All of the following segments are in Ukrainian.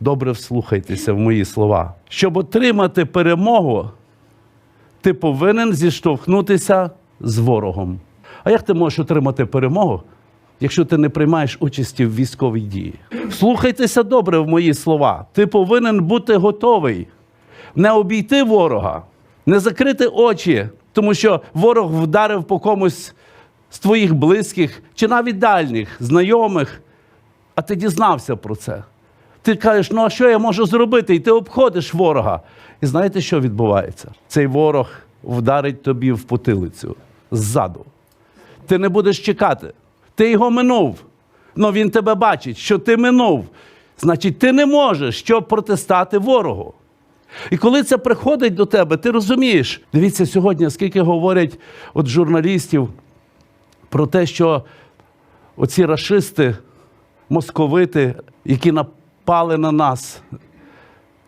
добре вслухайтеся в мої слова. Щоб отримати перемогу, ти повинен зіштовхнутися з ворогом. А як ти можеш отримати перемогу, якщо ти не приймаєш участі в військовій дії? Слухайтеся добре в мої слова. Ти повинен бути готовий не обійти ворога, не закрити очі, тому що ворог вдарив по комусь з твоїх близьких чи навіть дальніх, знайомих, а ти дізнався про це. Ти кажеш, ну а що я можу зробити? І ти обходиш ворога. І знаєте, що відбувається? Цей ворог вдарить тобі в потилицю ззаду. Ти не будеш чекати. Ти його минув. але він тебе бачить, що ти минув. Значить, ти не можеш щоб протистати ворогу. І коли це приходить до тебе, ти розумієш. Дивіться сьогодні, скільки говорять от журналістів про те, що оці рашисти, московити, які напали на нас,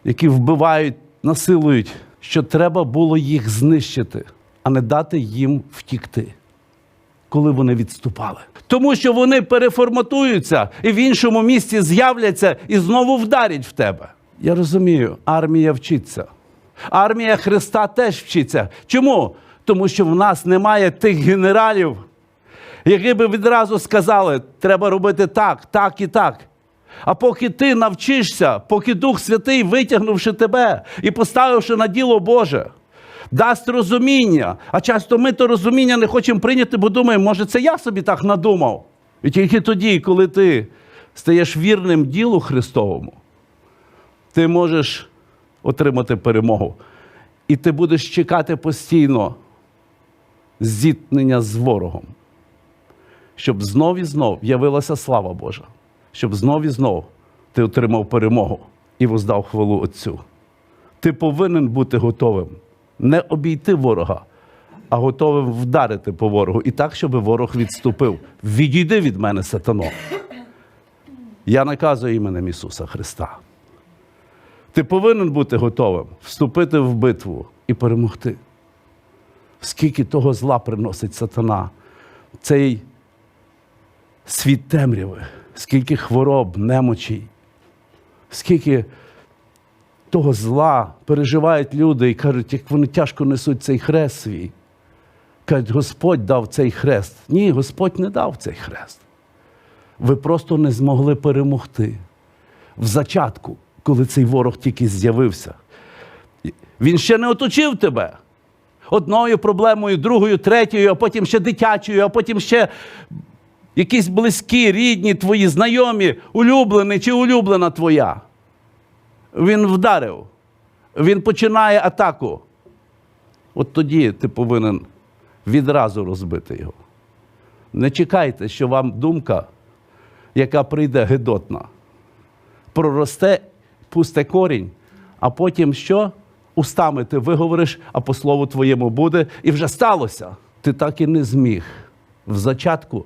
які вбивають, насилують, що треба було їх знищити, а не дати їм втікти, коли вони відступали. Тому що вони переформатуються і в іншому місці з'являться і знову вдарять в тебе. Я розумію, армія вчиться. Армія Христа теж вчиться. Чому? Тому що в нас немає тих генералів, які би відразу сказали, треба робити так, так і так. А поки ти навчишся, поки Дух Святий, витягнувши тебе і поставивши на діло Боже, дасть розуміння. А часто ми то розуміння не хочемо прийняти, бо думаємо, може, це я собі так надумав. І тільки тоді, коли ти стаєш вірним ділу Христовому, ти можеш отримати перемогу. І ти будеш чекати постійно зіткнення з ворогом щоб знов і знов явилася слава Божа, щоб знов і знов ти отримав перемогу і воздав хвалу Отцю. Ти повинен бути готовим не обійти ворога, а готовим вдарити по ворогу і так, щоб ворог відступив. Відійди від мене, сатано. Я наказую іменем Ісуса Христа. Ти повинен бути готовим вступити в битву і перемогти. Скільки того зла приносить сатана, цей світ темряви, скільки хвороб, немочей, скільки того зла переживають люди і кажуть, як вони тяжко несуть цей хрест свій. Кажуть, Господь дав цей хрест. Ні, Господь не дав цей хрест. Ви просто не змогли перемогти в зачатку, коли цей ворог тільки з'явився. Він ще не оточив тебе. Одною проблемою, другою, третьою, а потім ще дитячою, а потім ще якісь близькі, рідні, твої знайомі, улюблений чи улюблена твоя. Він вдарив, він починає атаку. От тоді ти повинен відразу розбити його. Не чекайте, що вам думка, яка прийде гидотна, проросте, пусте корінь, а потім що? Устами ти виговориш, а по слову твоєму буде, і вже сталося. Ти так і не зміг в зачатку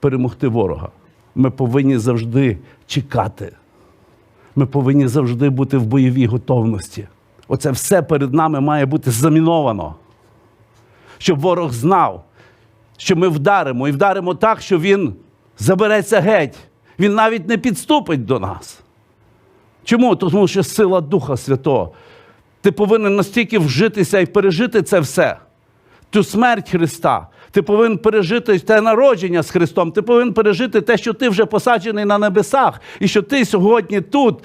перемогти ворога. Ми повинні завжди чекати. Ми повинні завжди бути в бойовій готовності. Оце все перед нами має бути заміновано. Щоб ворог знав, що ми вдаримо і вдаримо так, що він забереться геть. Він навіть не підступить до нас. Чому? Тому що сила Духа Святого. Ти повинен настільки вжитися і пережити це все, ту смерть Христа. Ти повинен пережити те народження з Христом. Ти повинен пережити те, що ти вже посаджений на небесах, і що ти сьогодні тут,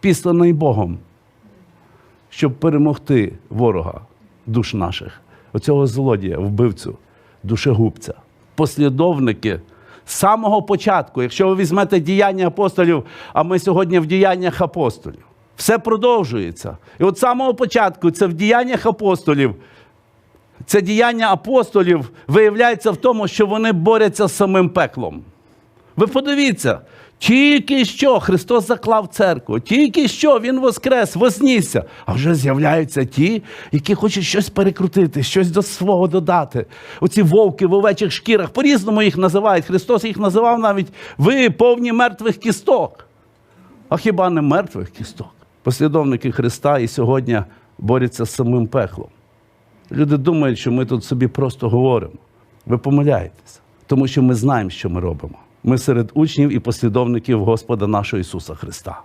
післаний Богом, щоб перемогти ворога душ наших, оцього злодія, вбивцю, душегубця. Послідовники з самого початку, якщо ви візьмете діяння апостолів, а ми сьогодні в діяннях апостолів, все продовжується. І от з самого початку це в діяннях апостолів. Це діяння апостолів виявляється в тому, що вони борються з самим пеклом. Ви подивіться, тільки що Христос заклав церкву, тільки що Він воскрес, вознісся, а вже з'являються ті, які хочуть щось перекрутити, щось до свого додати. Оці вовки в овечих шкірах, по-різному їх називають. Христос їх називав навіть ви повні мертвих кісток. А хіба не мертвих кісток? Послідовники Христа і сьогодні борються з самим пеклом. Люди думають, що ми тут собі просто говоримо. Ви помиляєтеся, тому що ми знаємо, що ми робимо. Ми серед учнів і послідовників Господа нашого Ісуса Христа.